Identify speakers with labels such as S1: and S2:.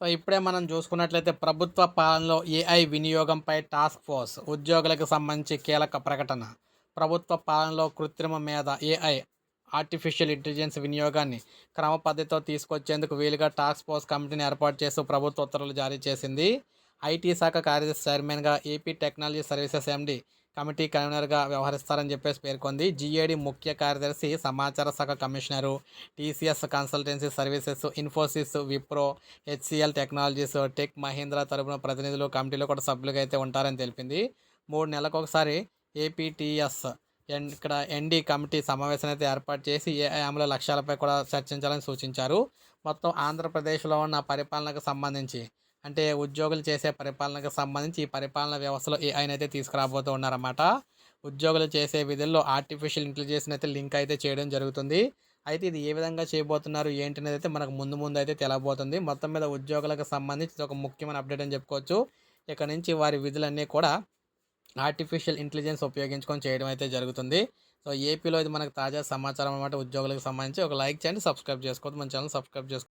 S1: So ఇప్పుడే మనం చూసుకున్నట్లయితే ప్రభుత్వ పాలనలో ఏఐ వినియోగంపై టాస్క్ ఫోర్స్ ఉద్యోగులకు సంబంధించి కీలక ప్రకటన. ప్రభుత్వ పాలనలో కృత్రిమ మీద ఏఐ ఆర్టిఫిషియల్ ఇంటెలిజెన్స్ వినియోగాన్ని క్రమ పద్ధతితో తీసుకొచ్చేందుకు వీలుగా టాస్క్ ఫోర్స్ కమిటీని ఏర్పాటు చేస్తూ ప్రభుత్వ ఉత్తర్వులు జారీ చేసింది. ఐటీ శాఖ కార్యదర్శి చైర్మన్గా AP technology services MD committee కన్వీనర్గా వ్యవహరిస్తారని చెప్పేసి పేర్కొంది. జీఏడి ముఖ్య కార్యదర్శి సమాచార శాఖ commissioner TCS consultancy services Infosys Wipro HCL technologies tech Mahindra తరపున ప్రతినిధులు కమిటీలో కూడా సభ్యులుగా అయితే ఉంటారని తెలిపింది. మూడు నెలలకు ఒకసారి ఏపీటీఎస్ ఎన్ ఇక్కడ ఎన్డీ కమిటీ సమావేశం అయితే ఏర్పాటు చేసి ఏఐ లక్ష్యాలపై కూడా చర్చించాలని సూచించారు. మొత్తం ఆంధ్రప్రదేశ్లో ఉన్న పరిపాలనకు సంబంధించి అంటే ఉద్యోగులు చేసే పరిపాలనకు సంబంధించి ఈ పరిపాలన వ్యవస్థలో ఏఐని అయితే తీసుకురాబోతూ ఉన్నారన్నమాట. ఉద్యోగులు చేసే విధుల్లో ఆర్టిఫిషియల్ ఇంటెలిజెన్స్ అయితే లింక్ అయితే చేయడం జరుగుతుంది. అయితే ఇది ఏ విధంగా చేయబోతున్నారు ఏంటి అనేది అయితే మనకు ముందు ముందు అయితే తెలబోతుంది. మొత్తం మీద ఉద్యోగులకు సంబంధించి ఇది ఒక ముఖ్యమైన అప్డేట్ అని చెప్పుకోవచ్చు. ఇక్కడ నుంచి వారి విధులన్నీ కూడా ఆర్టిఫిషియల్ ఇంటెలిజెన్స్ ఉపయోగించుకొని చేయడం అయితే జరుగుతుంది. సో ఏపీలో ఇది మనకు తాజా సమాచారం అన్నమాట. ఉద్యోగులకు సంబంధించి ఒక లైక్ చేయండి సబ్స్క్రైబ్ చేసుకోవద్దు. మన ఛానల్ సబ్స్క్రైబ్ చేసుకో